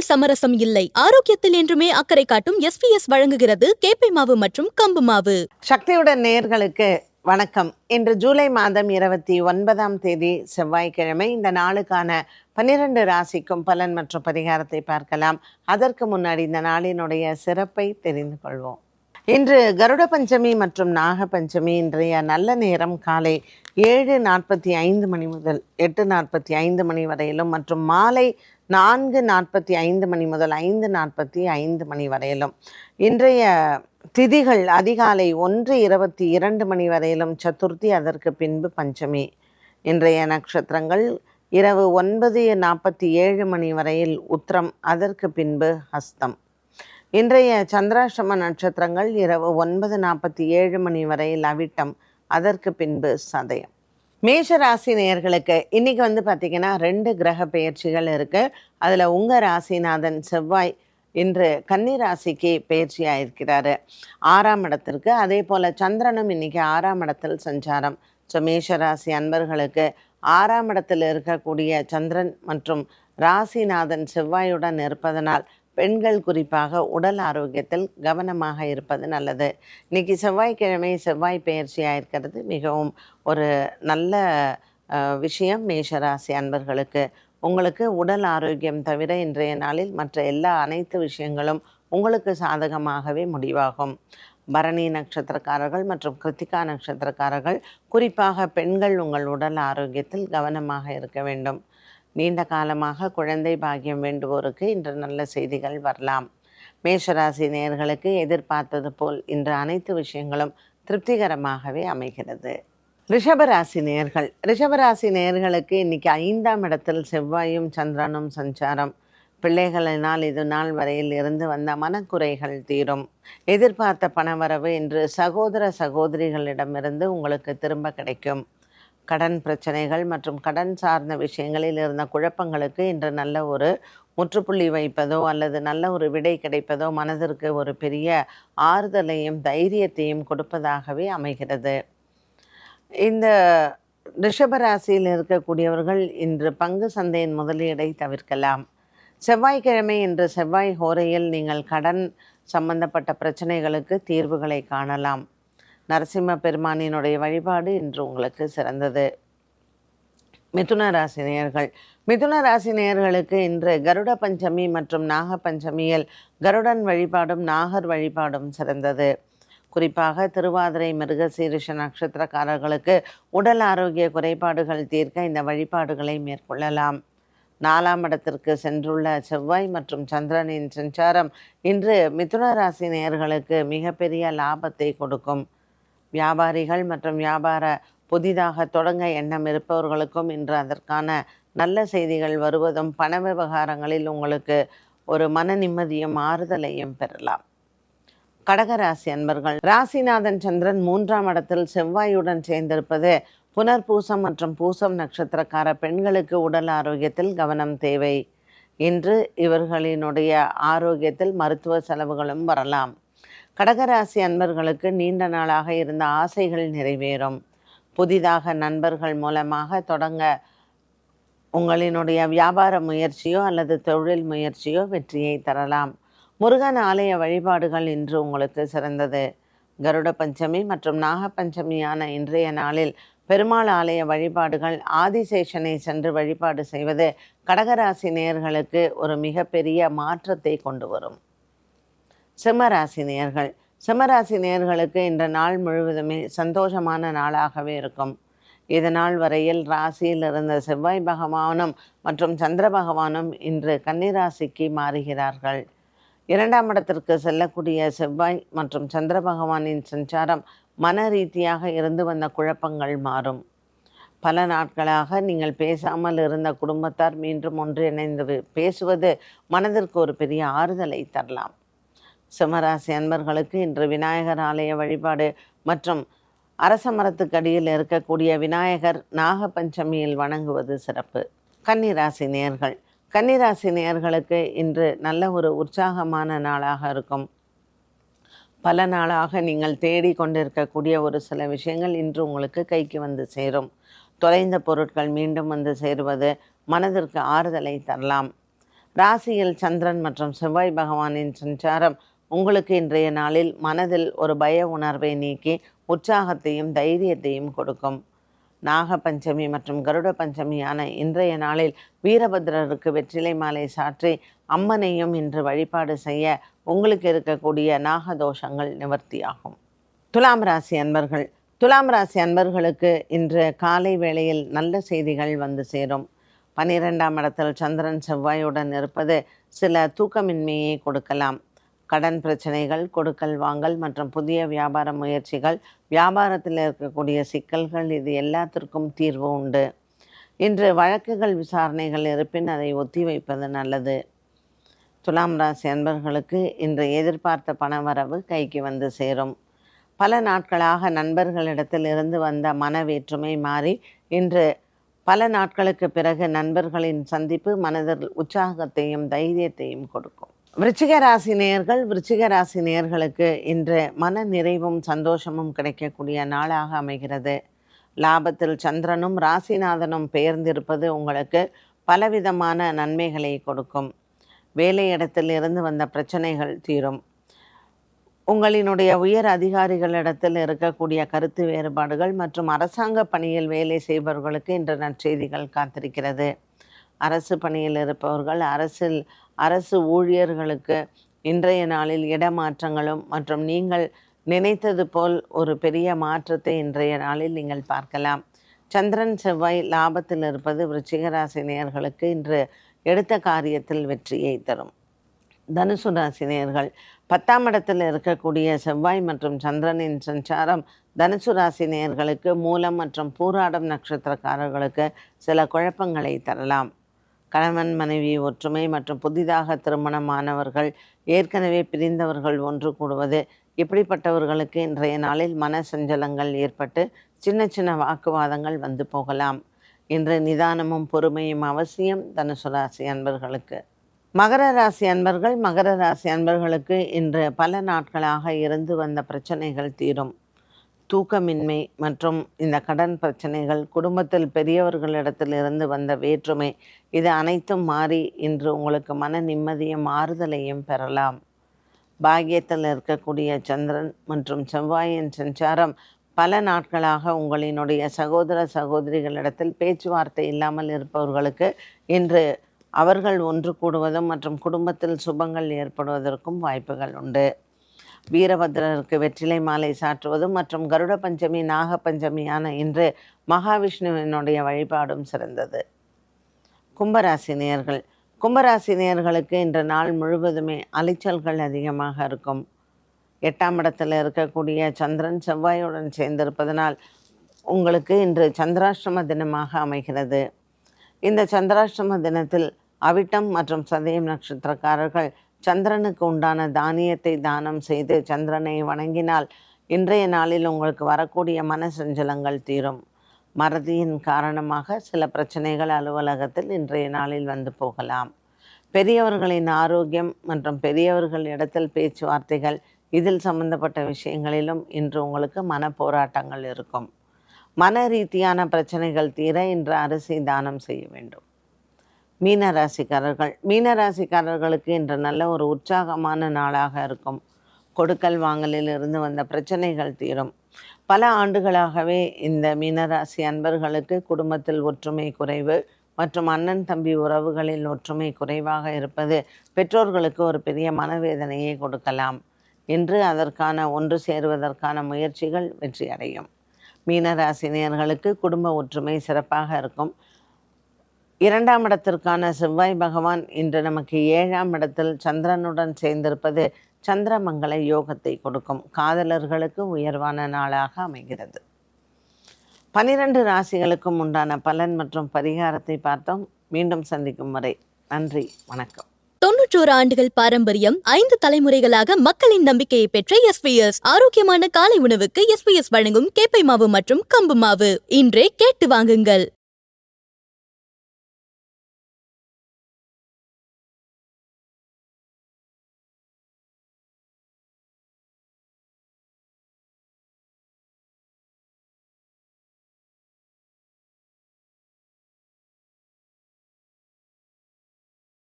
உணவில் சமரசம் இல்லை. ஆரோக்கியத்தில் என்றுமே அக்கறை காட்டும் எஸ்பிஎஸ் வழங்குகிறது கேப்பை மாவு மற்றும் கம்பு மாவு. சக்தியுடன் நேயர்களுக்கு வணக்கம். இன்று ஜூலை மாதம் இருபத்தி ஒன்பதாம் தேதி செவ்வாய்க்கிழமை இந்த நாளுக்கான பன்னிரண்டு ராசிக்கும் பலன் மற்றும் பரிகாரத்தை பார்க்கலாம். அதற்கு முன்னாடி இந்த நாளினுடைய சிறப்பை தெரிந்து கொள்வோம். இன்று கருட பஞ்சமி மற்றும் நாக பஞ்சமி இன்றைய நல்ல நேரம் காலை ஏழு நாற்பத்தி ஐந்து மணி முதல் எட்டு நாற்பத்தி ஐந்து மணி வரையிலும் மற்றும் மாலை நான்கு நாற்பத்தி ஐந்து மணி முதல் ஐந்து நாற்பத்தி ஐந்து மணி வரையிலும். இன்றைய திதிகள் அதிகாலை ஒன்று இருபத்தி இரண்டு மணி வரையிலும் சதுர்த்தி அதற்கு பின்பு பஞ்சமி. இன்றைய நட்சத்திரங்கள் இரவு ஒன்பது நாற்பத்தி ஏழு மணி வரையில் உத்திரம் அதற்கு பின்பு ஹஸ்தம் இன்றைய சந்திராஷ்டம நட்சத்திரங்கள் இரவு ஒன்பது நாற்பத்தி ஏழு மணி வரையில் அவிட்டம் அதற்கு பின்பு சதயம். மேஷ ராசி நேயர்களுக்கு இன்னைக்கு வந்து பார்த்திங்கன்னா ரெண்டு கிரக பெயர்ச்சிகள் இருக்குது அதில் உங்கள் ராசிநாதன் செவ்வாய் இன்று கன்னிராசிக்கு பயிற்சியாக இருக்கிறாரு ஆறாம் இடத்திற்கு அதே போல் சந்திரனும் இன்னைக்கு ஆறாம் இடத்தில் சஞ்சாரம். ஸோ மேஷராசி அன்பர்களுக்கு ஆறாம் இடத்தில் இருக்கக்கூடிய சந்திரன் மற்றும் ராசிநாதன் செவ்வாயுடன் இருப்பதனால் பெண்கள் குறிப்பாக உடல் ஆரோக்கியத்தில் கவனமாக இருப்பது நல்லது. இன்னைக்கு செவ்வாய்க்கிழமை செவ்வாய் பெயர்ச்சியாக இருக்கிறது மிகவும் ஒரு நல்ல விஷயம் மேஷராசி அன்பர்களுக்கு. உங்களுக்கு உடல் ஆரோக்கியம் தவிர இன்றைய நாளில் மற்ற எல்லா அனைத்து விஷயங்களும் உங்களுக்கு சாதகமாகவே முடிவாகும். பரணி நட்சத்திரக்காரர்கள் மற்றும் கிருத்திகா நட்சத்திரக்காரர்கள் குறிப்பாக பெண்கள் உங்கள் உடல் ஆரோக்கியத்தில் கவனமாக இருக்க வேண்டும். நீண்ட காலமாக குழந்தை பாக்கியம் வேண்டுவோருக்கு இன்று நல்ல செய்திகள் வரலாம். மேஷராசி நேயர்களுக்கு எதிர்பார்த்தது போல் இன்று அனைத்து விஷயங்களும் திருப்திகரமாகவே அமைகிறது. ரிஷபராசி நேர்கள் ரிஷபராசி நேர்களுக்கு இன்னைக்கு ஐந்தாம் இடத்தில் செவ்வாயும் சந்திரனும் சஞ்சாரம். பிள்ளைகளினால் இது நாள் வரையில் இருந்து வந்த மனக்குறைகள் தீரும். எதிர்பார்த்த பணவரவு இன்று சகோதர சகோதரிகளிடமிருந்து உங்களுக்கு திரும்ப கிடைக்கும். கடன் பிரச்சனைகள் மற்றும் கடன் சார்ந்த விஷயங்களில் இருந்த குழப்பங்களுக்கு இன்று நல்ல ஒரு முற்றுப்புள்ளி வைப்பதோ அல்லது நல்ல ஒரு விடை கிடைப்பதோ மனதிற்கு ஒரு பெரிய ஆறுதலையும் தைரியத்தையும் கொடுப்பதாகவே அமைகிறது. இந்த ரிஷபராசியில் இருக்கக்கூடியவர்கள் இன்று பங்கு சந்தையின் முதலீடை தவிர்க்கலாம். செவ்வாய்க்கிழமை இன்று செவ்வாய் ஹோரையில் நீங்கள் கடன் சம்பந்தப்பட்ட பிரச்சனைகளுக்கு தீர்வுகளை காணலாம். நரசிம்ம பெருமானினுடைய வழிபாடு இன்று உங்களுக்கு சிறந்தது. மிதுன ராசி நேயர்கள். மிதுன ராசி நேயர்களுக்கு இன்று கருட பஞ்சமி மற்றும் நாக பஞ்சமியில் கருடன் வழிபாடும் நாகர் வழிபாடும் சிறந்தது. குறிப்பாக திருவாதிரை மிருகசீரிஷ நட்சத்திரக்காரர்களுக்கு உடல் ஆரோக்கிய குறைபாடுகள் தீர்க்க இந்த வழிபாடுகளை மேற்கொள்ளலாம். நாலாம் இடத்திற்கு சென்றுள்ள செவ்வாய் மற்றும் சந்திரனின் சஞ்சாரம் இன்று மிதுன ராசி நேயர்களுக்கு மிகப்பெரிய லாபத்தை கொடுக்கும். வியாபாரிகள் மற்றும் வியாபார புதிதாக தொடங்க எண்ணம் இருப்பவர்களுக்கும் இன்று அதற்கான நல்ல செய்திகள் வருவதும் பண விவகாரங்களில் உங்களுக்கு ஒரு மன நிம்மதியும் ஆறுதலையும் பெறலாம். கடகராசி அன்பர்கள் ராசிநாதன் சந்திரன் மூன்றாம் இடத்தில் செவ்வாயுடன் சேர்ந்திருப்பது புனர்பூசம் மற்றும் பூசம் நட்சத்திரக்கார பெண்களுக்கு உடல் ஆரோக்கியத்தில் கவனம் தேவை. இன்று இவர்களினுடைய ஆரோக்கியத்தில் மருத்துவ செலவுகளும் வரலாம். கடகராசி அன்பர்களுக்கு நீண்ட நாளாக இருந்த ஆசைகள் நிறைவேறும். புதிதாக நண்பர்கள் மூலமாக தொடங்க உங்களினுடைய வியாபார முயற்சியோ அல்லது தொழில் முயற்சியோ வெற்றியை தரலாம். முருகன் ஆலய வழிபாடுகள் இன்று உங்களுக்கு சிறந்தது. கருட பஞ்சமி மற்றும் நாக பஞ்சமியான இன்றைய நாளில் பெருமாள் ஆலய வழிபாடுகள் ஆதிசேஷனை சென்று வழிபாடு செய்வது கடகராசி நேயர்களுக்கு ஒரு மிகப்பெரிய மாற்றத்தை கொண்டு வரும். சிம்மராசி நேயர்கள். சிம்மராசி இந்த நாள் முழுவதுமே சந்தோஷமான நாளாகவே இருக்கும். இது நாள் வரையில் ராசியில் இருந்த செவ்வாய் பகவானும் மற்றும் சந்திர பகவானும் இன்று கன்னிராசிக்கு மாறுகிறார்கள். இரண்டாம் இடத்திற்கு செல்லக்கூடிய செவ்வாய் மற்றும் சந்திர பகவானின் சஞ்சாரம் மன ரீதியாக இருந்து வந்த குழப்பங்கள் மாறும். பல நாட்களாக நீங்கள் பேசாமல் இருந்த குடும்பத்தார் மீண்டும் ஒன்றிணைந்து பேசுவது மனதிற்கு ஒரு பெரிய ஆறுதலை தரலாம். சிம்மராசி அன்பர்களுக்கு இன்று விநாயகர் ஆலய வழிபாடு மற்றும் அரச மரத்துக்கடியில் இருக்கக்கூடிய விநாயகர் நாகபஞ்சமியில் வணங்குவது சிறப்பு. கன்னிராசி நேயர்கள். கன்னிராசி நேயர்களுக்கு இன்று நல்ல ஒரு உற்சாகமான நாளாக இருக்கும். பல நாளாக நீங்கள் தேடி கொண்டிருக்கக்கூடிய ஒரு சில விஷயங்கள் இன்று உங்களுக்கு கைக்கு வந்து சேரும். தொலைந்த பொருட்கள் மீண்டும் வந்து சேருவது மனதிற்கு ஆறுதலை தரலாம். ராசியில் சந்திரன் மற்றும் செவ்வாய் பகவானின் சஞ்சாரம் உங்களுக்கு இன்றைய நாளில் மனதில் ஒரு பய உணர்வை நீக்கி உற்சாகத்தையும் தைரியத்தையும் கொடுக்கும். நாக பஞ்சமி மற்றும் கருட பஞ்சமியான இன்றைய நாளில் வீரபத்ரருக்கு வெற்றிலை மாலை சாற்றி அம்மனையும் இன்று வழிபாடு செய்ய உங்களுக்கு இருக்கக்கூடிய நாகதோஷங்கள் நிவர்த்தியாகும். துலாம் ராசி அன்பர்கள் துலாம் ராசி அன்பர்களுக்கு இன்று காலை வேளையில் நல்ல செய்திகள் வந்து சேரும். பனிரெண்டாம் இடத்தில் சந்திரன் செவ்வாயுடன் இருப்பது சில தூக்கமின்மையை கொடுக்கலாம். கடன் பிரச்சனைகள் கொடுக்கல் வாங்கல் மற்றும் புதிய வியாபார முயற்சிகள் வியாபாரத்தில் இருக்கக்கூடிய சிக்கல்கள் இது எல்லாத்திற்கும் தீர்வு உண்டு. இன்று வழக்குகள் விசாரணைகள் இருப்பின் அதை ஒத்தி வைப்பது நல்லது. துலாம் ராசி அன்பர்களுக்கு இன்று எதிர்பார்த்த பணவரவு கைக்கு வந்து சேரும். பல நாட்களாக நண்பர்களிடத்தில் இருந்து வந்த மன வேற்றுமை மாறி இன்று பல நாட்களுக்கு பிறகு நண்பர்களின் சந்திப்பு மனதில் உற்சாகத்தையும் தைரியத்தையும் கொடுக்கும். விருச்சிக ராசி நேயர்கள் விருச்சிக ராசி இன்று மன நிறைவும் சந்தோஷமும் கிடைக்கக்கூடிய நாளாக அமைகிறது. லாபத்தில் சந்திரனும் ராசிநாதனும் பெயர்ந்திருப்பது உங்களுக்கு பலவிதமான நன்மைகளை கொடுக்கும். வேலையிடத்தில் இருந்து வந்த பிரச்சனைகள் தீரும். உங்களினுடைய உயர் அதிகாரிகளிடத்தில் இருக்கக்கூடிய கருத்து வேறுபாடுகள் மற்றும் அரசாங்க பணியில் வேலை செய்பவர்களுக்கு இன்று நற்செய்திகள் காத்திருக்கிறது. அரசு பணியில் இருப்பவர்கள் அரசில் அரசு ஊழியர்களுக்கு இன்றைய நாளில் இடமாற்றங்களும் மற்றும் நீங்கள் நினைத்தது போல் ஒரு பெரிய மாற்றத்தை இன்றைய நாளில் நீங்கள் பார்க்கலாம். சந்திரன் செவ்வாய் லாபத்தில் இருப்பது விருச்சிக ராசி நேயர்களுக்கு இன்று எடுத்த காரியத்தில் வெற்றியை தரும். தனுசு ராசி நேயர்கள் பத்தாம் இடத்தில் இருக்கக்கூடிய செவ்வாய் மற்றும் சந்திரனின் சஞ்சாரம் தனுசு ராசி நேயர்களுக்கு மூலம் மற்றும் பூராடம் நட்சத்திரக்காரர்களுக்கு சில குழப்பங்களை தரலாம். கணவன் மனைவி ஒற்றுமை மற்றும் புதிதாக திருமணமானவர்கள் ஏற்கனவே பிரிந்தவர்கள் ஒன்று கூடுவது. இப்படிப்பட்டவர்களுக்கு இன்றைய நாளில் மன சஞ்சலங்கள் ஏற்பட்டு சின்ன சின்ன வாக்குவாதங்கள் வந்து போகலாம். இன்று நிதானமும் பொறுமையும் அவசியம் தனுசு ராசி அன்பர்களுக்கு. மகர ராசி அன்பர்கள் மகர ராசி அன்பர்களுக்கு இன்று பல நாட்களாக இருந்து வந்த பிரச்சனைகள் தீரும். தூக்கமின்மை மற்றும் இந்த கடன் பிரச்சனைகள் குடும்பத்தில் பெரியவர்களிடத்தில் இருந்து வந்த வேற்றுமை இது அனைத்தும் மாறி இன்று உங்களுக்கு மன நிம்மதியும் ஆறுதலையும் பெறலாம். பாக்கியத்தில் இருக்கக்கூடிய சந்திரன் மற்றும் செவ்வாயின் சஞ்சாரம் பல நாட்களாக உங்களினுடைய சகோதர சகோதரிகளிடத்தில் பேச்சுவார்த்தை இல்லாமல் இருப்பவர்களுக்கு இன்று அவர்கள் ஒன்று கூடுவதும் மற்றும் குடும்பத்தில் சுபங்கள் ஏற்படுவதற்கும் வாய்ப்புகள் உண்டு. வீரபத்ரருக்கு வெற்றிலை மாலை சாற்றுவதும் மற்றும் கருட பஞ்சமி நாக பஞ்சமியான இன்று மகாவிஷ்ணுவினுடைய வழிபாடும் சிறந்தது. கும்பராசி நேர்கள் கும்பராசி நேர்களுக்கு இன்று நாள் முழுவதுமே அலைச்சல்கள் அதிகமாக இருக்கும். எட்டாம் இடத்தில் இருக்கக்கூடிய சந்திரன் செவ்வாயுடன் சேர்ந்திருப்பதனால் உங்களுக்கு இன்று சந்திராஷ்டம தினமாக அமைகிறது. இந்த சந்திராஷ்டம தினத்தில் அவிட்டம் மற்றும் சதயம் நட்சத்திரக்காரர்கள் சந்திரனுக்கு உண்டான தானியத்தை தானம் செய்து சந்திரனை வணங்கினால் இன்றைய நாளில் உங்களுக்கு வரக்கூடிய மன சஞ்சலங்கள் தீரும். மறதியின் காரணமாக சில பிரச்சனைகள் அலுவலகத்தில் இன்றைய நாளில் வந்து போகலாம். பெரியவர்களின் ஆரோக்கியம் மற்றும் பெரியவர்கள் இடத்தில் பேச்சுவார்த்தைகள் இதில் சம்பந்தப்பட்ட விஷயங்களிலும் இன்று உங்களுக்கு மன போராட்டங்கள் இருக்கும். மன ரீதியான பிரச்சனைகள் தீர இன்று அரிசி தானம் செய்ய வேண்டும். மீனராசிக்காரர்கள். மீனராசிக்காரர்களுக்கு இன்று நல்ல ஒரு உற்சாகமான நாளாக இருக்கும். கொடுக்கல் வாங்கலில் இருந்து வந்த பிரச்சனைகள் தீரும். பல ஆண்டுகளாகவே இந்த மீனராசி அன்பர்களுக்கு குடும்பத்தில் ஒற்றுமை குறைவு மற்றும் அண்ணன் தம்பி உறவுகளில் ஒற்றுமை குறைவாக இருப்பது பெற்றோர்களுக்கு ஒரு பெரிய மனவேதனையை கொடுக்கலாம். இன்று அதற்கான ஒன்று சேருவதற்கான முயற்சிகள் வெற்றியடையும். மீனராசினியர்களுக்கு குடும்ப ஒற்றுமை சிறப்பாக இருக்கும். இரண்டாம் இடத்திற்கான செவ்வாய் பகவான் இன்று நமக்கு ஏழாம் இடத்தில் சந்திரனுடன் சேர்ந்திருப்பது சந்திரமங்கல யோகத்தை கொடுக்கும். காதலர்களுக்கு உயர்வான நாளாக அமைகிறது. பனிரெண்டு ராசிகளுக்கும் உண்டான பலன் மற்றும் பரிகாரத்தை பார்த்தோம். மீண்டும் சந்திக்கும் வரை நன்றி வணக்கம். தொன்னூற்றோரு ஆண்டுகள் பாரம்பரியம் ஐந்து தலைமுறைகளாக மக்களின் நம்பிக்கையை பெற்ற எஸ்பிஎஸ் ஆரோக்கியமான காலை உணவுக்கு எஸ்பிஎஸ் வழங்கும் கேப்பை மாவு மற்றும் கம்பு மாவு. இன்றே கேட்டு வாங்குங்கள்.